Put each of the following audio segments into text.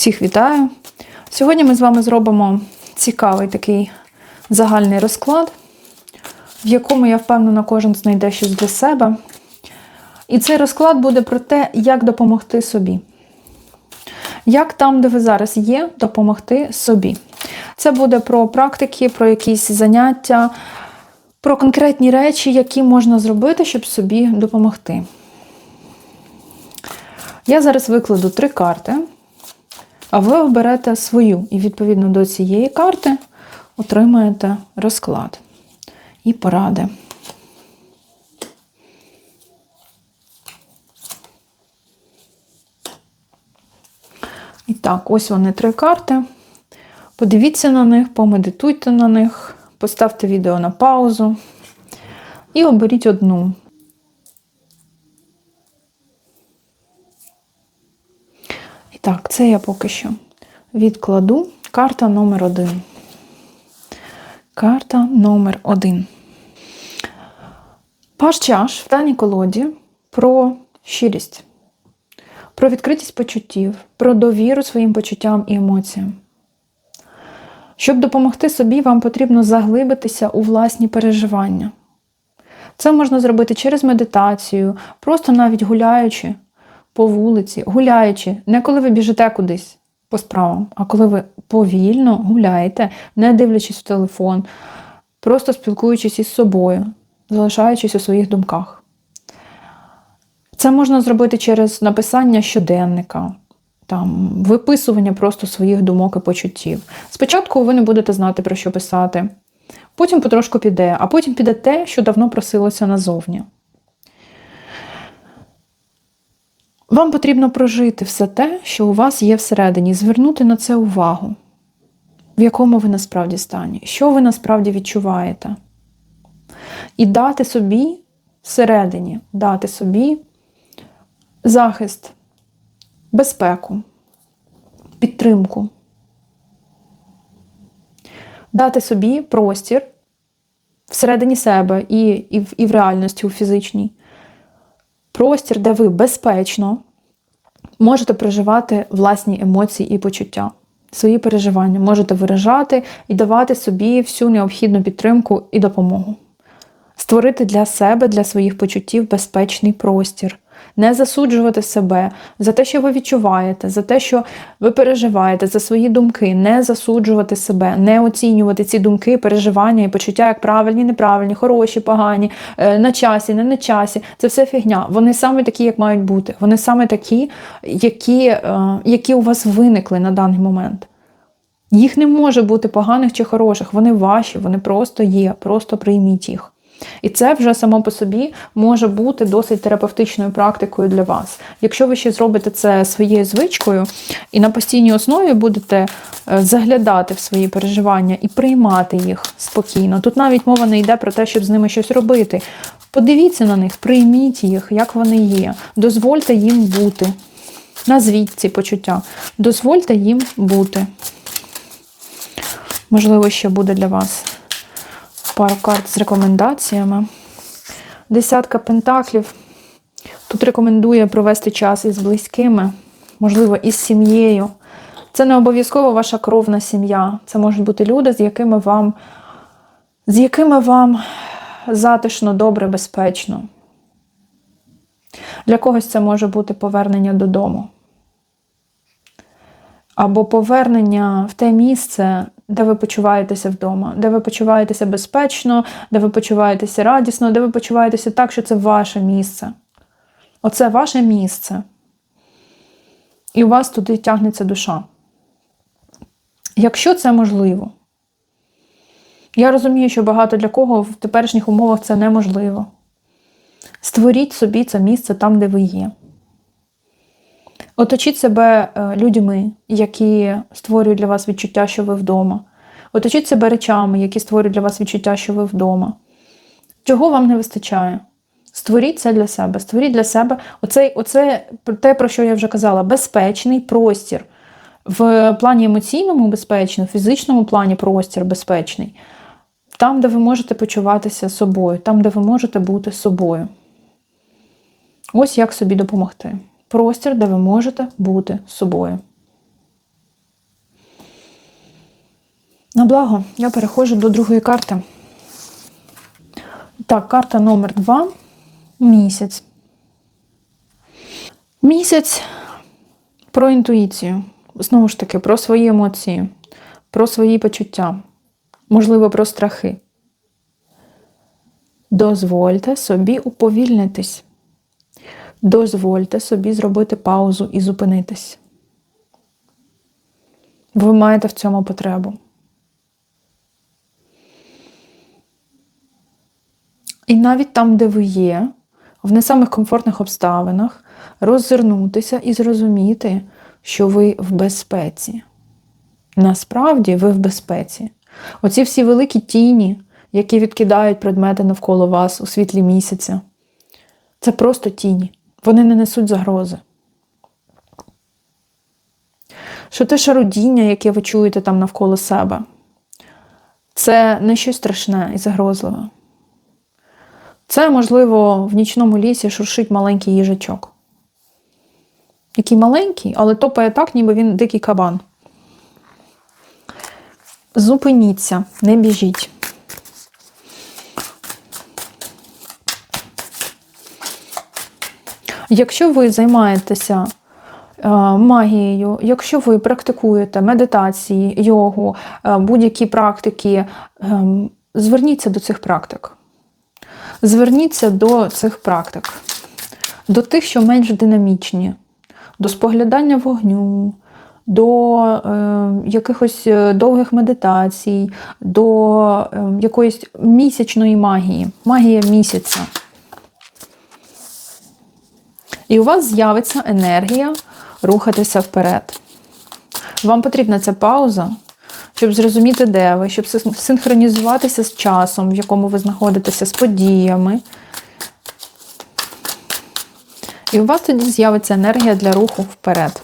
Всіх вітаю! Сьогодні ми з вами зробимо цікавий такий загальний розклад, в якому я впевнена, кожен знайде щось для себе. І цей розклад буде про те, як допомогти собі. Як там, де ви зараз є, допомогти собі. Це буде про практики, про якісь заняття, про конкретні речі, які можна зробити, щоб собі допомогти. Я зараз викладу три карти, а ви оберете свою, і відповідно до цієї карти отримаєте розклад і поради. І так, ось вони три карти. Подивіться на них, помедитуйте на них, поставте відео на паузу і оберіть одну. Так, це я поки що відкладу. Карта номер один. Карта номер один. Паш чаш в даній колоді про щирість, про відкритість почуттів, про довіру своїм почуттям і емоціям. Щоб допомогти собі, вам потрібно заглибитися у власні переживання. Це можна зробити через медитацію, просто навіть гуляючи по вулиці, гуляючи, не коли ви біжите кудись по справам, а коли ви повільно гуляєте, не дивлячись в телефон, просто спілкуючись із собою, залишаючись у своїх думках. Це можна зробити через написання щоденника, там, виписування просто своїх думок і почуттів. Спочатку ви не будете знати, про що писати, потім потрошку піде, а потім піде те, що давно просилося назовні. Вам потрібно прожити все те, що у вас є всередині, звернути на це увагу, в якому ви насправді стані, що ви насправді відчуваєте. І дати собі всередині, дати собі захист, безпеку, підтримку, дати собі простір всередині себе і, і, і в реальності, у фізичній. Простір, де ви безпечно можете проживати власні емоції і почуття, свої переживання, можете виражати і давати собі всю необхідну підтримку і допомогу. Створити для себе, для своїх почуттів безпечний простір, не засуджувати себе за те, що ви відчуваєте, за те, що ви переживаєте, за свої думки, не засуджувати себе, не оцінювати ці думки, переживання і почуття як правильні, неправильні, хороші, погані, е, на часі, не на часі. Це все фігня. Вони саме такі, як мають бути. Вони саме такі, які, е, які у вас виникли на даний момент. Їх не може бути поганих чи хороших, вони ваші, вони просто є, просто прийміть їх. І це вже само по собі може бути досить терапевтичною практикою для вас. Якщо ви ще зробите це своєю звичкою і на постійній основі будете заглядати в свої переживання і приймати їх спокійно. Тут навіть мова не йде про те, щоб з ними щось робити. Подивіться на них, прийміть їх, як вони є, дозвольте їм бути. Назвіть ці почуття, дозвольте їм бути. Можливо, ще буде для вас пару карт з рекомендаціями. Десятка пентаклів. Тут рекомендує провести час із близькими, можливо, із сім'єю. Це не обов'язково ваша кровна сім'я. Це можуть бути люди, з якими вам, з якими вам затишно, добре, безпечно. Для когось це може бути повернення додому. Або повернення в те місце, де ви почуваєтеся вдома, де ви почуваєтеся безпечно, де ви почуваєтеся радісно, де ви почуваєтеся так, що це ваше місце. Оце ваше місце. І у вас туди тягнеться душа. Якщо це можливо, я розумію, що багато для кого в теперішніх умовах це неможливо. Створіть собі це місце там, де ви є. Оточіть себе людьми, які створюють для вас відчуття, що ви вдома. Оточіть себе речами, які створюють для вас відчуття, що ви вдома. Чого вам не вистачає? Створіть це для себе. Створіть для себе оцей, оце те, про що я вже казала, безпечний простір. В плані емоційному безпечний, в фізичному плані простір безпечний. Там, де ви можете почуватися собою, там, де ви можете бути собою. Ось як собі допомогти простір, де ви можете бути собою. На благо, я переходжу до другої карти. Так, карта номер два. Місяць. Місяць про інтуїцію. Знову ж таки, про свої емоції, про свої почуття, можливо, про страхи. Дозвольте собі уповільнитись. Дозвольте собі зробити паузу і зупинитись. Ви маєте в цьому потребу. І навіть там, де ви є, в не самих комфортних обставинах, роззирнутися і зрозуміти, що ви в безпеці. Насправді ви в безпеці. Оці всі великі тіні, які відкидають предмети навколо вас у світлі місяця, це просто тіні. Вони не несуть загрози. Що те шарудіння, яке ви чуєте там навколо себе, це не щось страшне і загрозливе. Це, можливо, в нічному лісі шуршить маленький їжачок. Який маленький, але топає так, ніби він дикий кабан. Зупиніться, не біжіть. Якщо ви займаєтеся е, магією, якщо ви практикуєте медитації, йогу, е, будь-які практики, ем, зверніться до цих практик. Зверніться до цих практик, до тих, що менш динамічні, до споглядання вогню, до е, якихось довгих медитацій, до е, якоїсь місячної магії, магія місяця. І у вас з'явиться енергія рухатися вперед. Вам потрібна ця пауза, щоб зрозуміти, де ви, щоб синхронізуватися з часом, в якому ви знаходитеся, з подіями. І у вас тоді з'явиться енергія для руху вперед.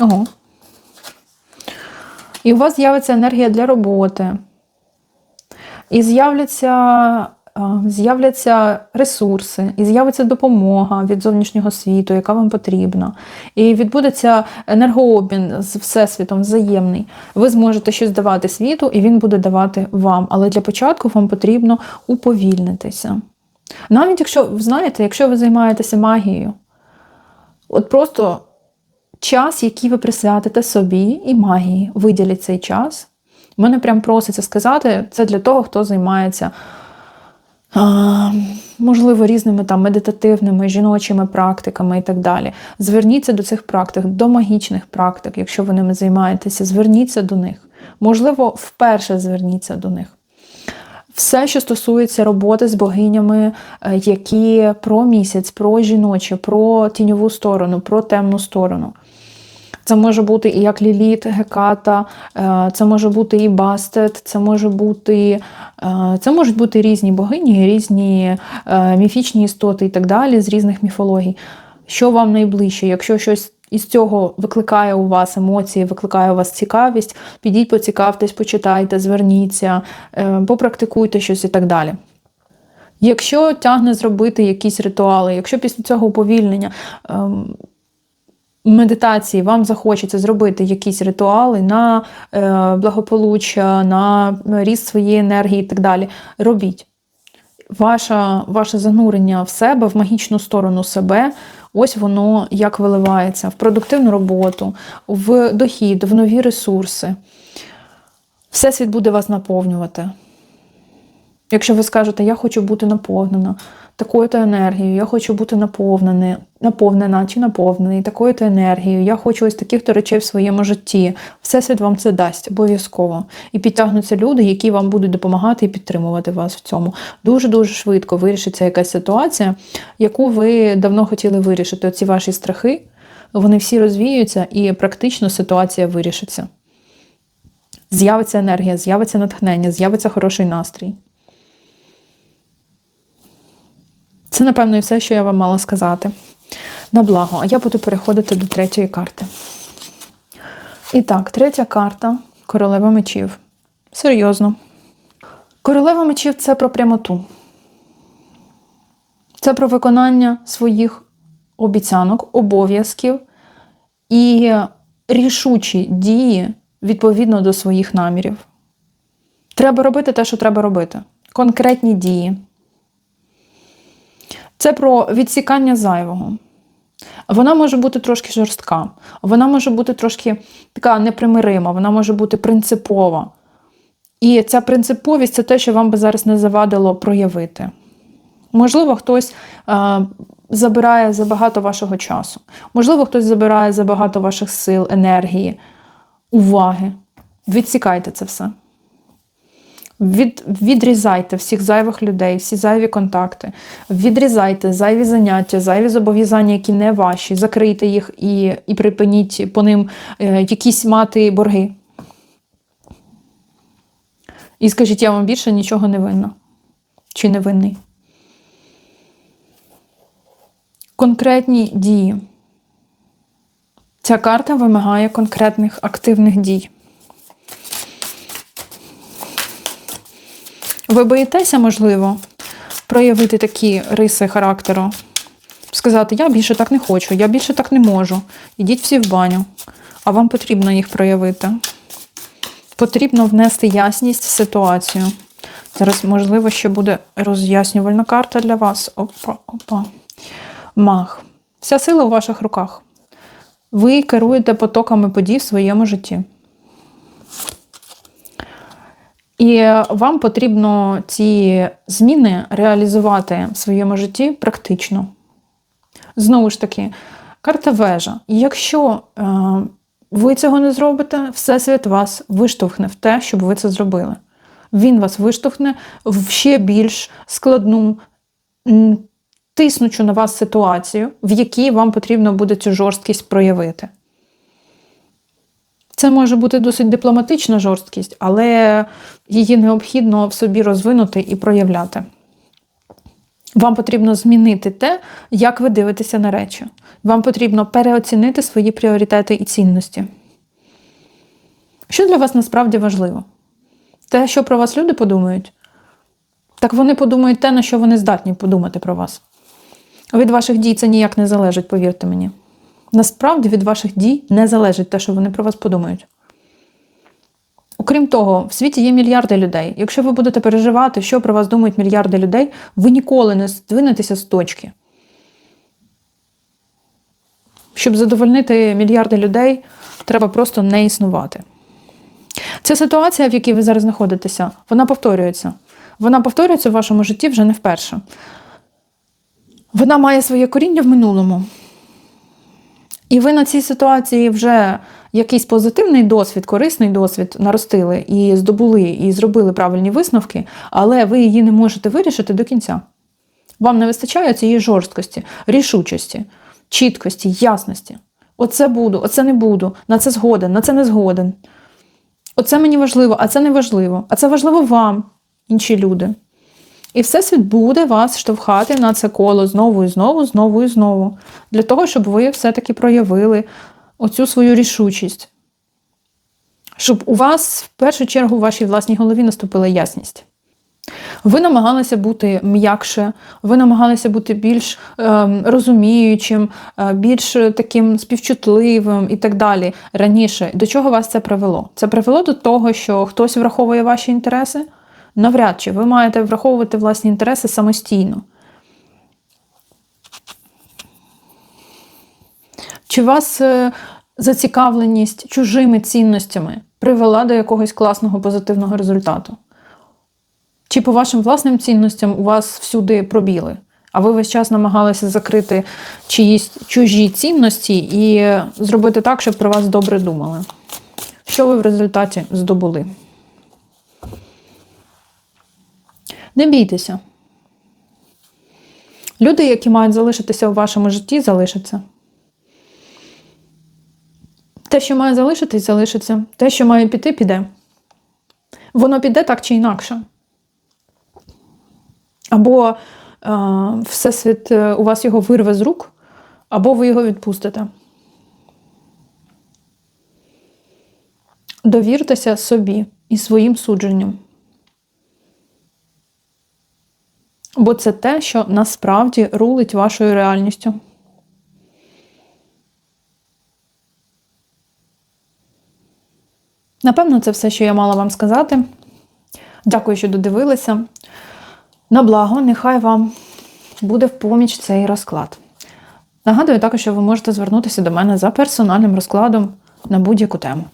Ого. І у вас з'явиться енергія для роботи. І з'являться з'являться ресурси, і з'явиться допомога від зовнішнього світу, яка вам потрібна. І відбудеться енергообмін з Всесвітом взаємний. Ви зможете щось давати світу, і він буде давати вам. Але для початку вам потрібно уповільнитися. Навіть якщо, знаєте, якщо ви займаєтеся магією, от просто час, який ви присвятите собі і магії, виділіть цей час. Мене прям проситься сказати, це для того, хто займається можливо, різними там медитативними жіночими практиками і так далі. Зверніться до цих практик, до магічних практик, якщо ви ними займаєтеся, зверніться до них. Можливо, вперше зверніться до них. Все, що стосується роботи з богинями, е, які про місяць, про жіноче, про тіньову сторону, про темну сторону. Це може бути і як Ліліт, Геката, е, це може бути і Бастет, це може бути, е, це можуть бути різні богині, різні е, міфічні істоти і так далі, з різних міфологій. Що вам найближче? Якщо щось із цього викликає у вас емоції, викликає у вас цікавість, підіть, поцікавтесь, почитайте, зверніться, попрактикуйте щось і так далі. Якщо тягне зробити якісь ритуали, якщо після цього уповільнення ем, медитації вам захочеться зробити якісь ритуали на е, благополуччя, на ріст своєї енергії і так далі, робіть. Ваше, ваше занурення в себе, в магічну сторону себе, ось воно як виливається в продуктивну роботу, в дохід, в нові ресурси. Всесвіт буде вас наповнювати. Якщо ви скажете, я хочу бути наповнена такою-то енергією, я хочу бути наповнена, наповнена чи наповнений такою-то енергією, я хочу ось таких-то речей в своєму житті. Всесвіт вам це дасть обов'язково. І підтягнуться люди, які вам будуть допомагати і підтримувати вас в цьому. Дуже-дуже швидко вирішиться якась ситуація, яку ви давно хотіли вирішити. Оці ваші страхи, вони всі розвіються, і практично ситуація вирішиться. З'явиться енергія, з'явиться натхнення, з'явиться хороший настрій. Це, напевно, і все, що я вам мала сказати. На благо, а я буду переходити до третьої карти. І так, третя карта королева мечів. Серйозно. Королева мечів це про прямоту. Це про виконання своїх обіцянок, обов'язків і рішучі дії відповідно до своїх намірів. Треба робити те, що треба робити. Конкретні дії. Це про відсікання зайвого. Вона може бути трошки жорстка, вона може бути трошки така непримирима, вона може бути принципова. І ця принциповість це те, що вам би зараз не завадило проявити. Можливо, хтось е, забирає забагато вашого часу. Можливо, хтось забирає забагато ваших сил, енергії, уваги. Відсікайте це все. Від, Відрізайте всіх зайвих людей, всі зайві контакти. Відрізайте зайві заняття, зайві зобов'язання, які не ваші. Закрийте їх і і припиніть по ним е, якісь мати борги. І скажіть, я вам більше нічого не винна. Чи не винний? Конкретні дії. Ця карта вимагає конкретних активних дій. Ви боїтеся, можливо, проявити такі риси характеру? Сказати, я більше так не хочу, я більше так не можу. Ідіть всі в баню, а вам потрібно їх проявити. Потрібно внести ясність в ситуацію. Зараз, можливо, ще буде роз'яснювальна карта для вас. Опа, опа. Маг. Вся сила у ваших руках. Ви керуєте потоками подій в своєму житті. І вам потрібно ці зміни реалізувати в своєму житті практично. Знову ж таки, карта вежа. Якщо е, ви цього не зробите, Всесвіт вас виштовхне в те, щоб ви це зробили. Він вас виштовхне в ще більш складну, тиснучу на вас ситуацію, в якій вам потрібно буде цю жорсткість проявити. Це може бути досить дипломатична жорсткість, але її необхідно в собі розвинути і проявляти. Вам потрібно змінити те, як ви дивитеся на речі. Вам потрібно переоцінити свої пріоритети і цінності. Що для вас насправді важливо? Те, що про вас люди подумають, так вони подумають те, на що вони здатні подумати про вас. Від ваших дій це ніяк не залежить, повірте мені. Насправді від ваших дій не залежить те, що вони про вас подумають. Окрім того, в світі є мільярди людей. Якщо ви будете переживати, що про вас думають мільярди людей, ви ніколи не здвинетеся з точки. Щоб задовольнити мільярди людей, треба просто не існувати. Ця ситуація, в якій ви зараз знаходитеся, вона повторюється. Вона повторюється в вашому житті вже не вперше. Вона має своє коріння в минулому. І ви на цій ситуації вже якийсь позитивний досвід, корисний досвід наростили і здобули, і зробили правильні висновки, але ви її не можете вирішити до кінця. Вам не вистачає цієї жорсткості, рішучості, чіткості, ясності. Оце буду, оце не буду, на це згоден, на це не згоден. Оце мені важливо, а це не важливо. А це важливо вам, інші люди. І Всесвіт буде вас штовхати на це коло знову і знову, знову і знову, для того, щоб ви все-таки проявили оцю свою рішучість. Щоб у вас в першу чергу в вашій власній голові наступила ясність. Ви намагалися бути м'якше, ви намагалися бути більш е, розуміючим, е, більш таким співчутливим і так далі раніше. До чого вас це привело? Це привело до того, що хтось враховує ваші інтереси. Навряд чи ви маєте враховувати власні інтереси самостійно. Чи вас е, зацікавленість чужими цінностями привела до якогось класного позитивного результату? Чи по вашим власним цінностям у вас всюди пробіли? А ви весь час намагалися закрити чиїсь чужі цінності і зробити так, щоб про вас добре думали? Що ви в результаті здобули? Не бійтеся. Люди, які мають залишитися у вашому житті, залишаться. Те, що має залишитись, залишиться. Те, що має піти, піде. Воно піде так чи інакше. Або е, Всесвіт е, у вас його вирве з рук, або ви його відпустите. Довіртеся собі і своїм судженням. Бо це те, що насправді рулить вашою реальністю. Напевно, це все, що я мала вам сказати. Дякую, що додивилися. На благо, нехай вам буде в поміч цей розклад. Нагадую також, що ви можете звернутися до мене за персональним розкладом на будь-яку тему.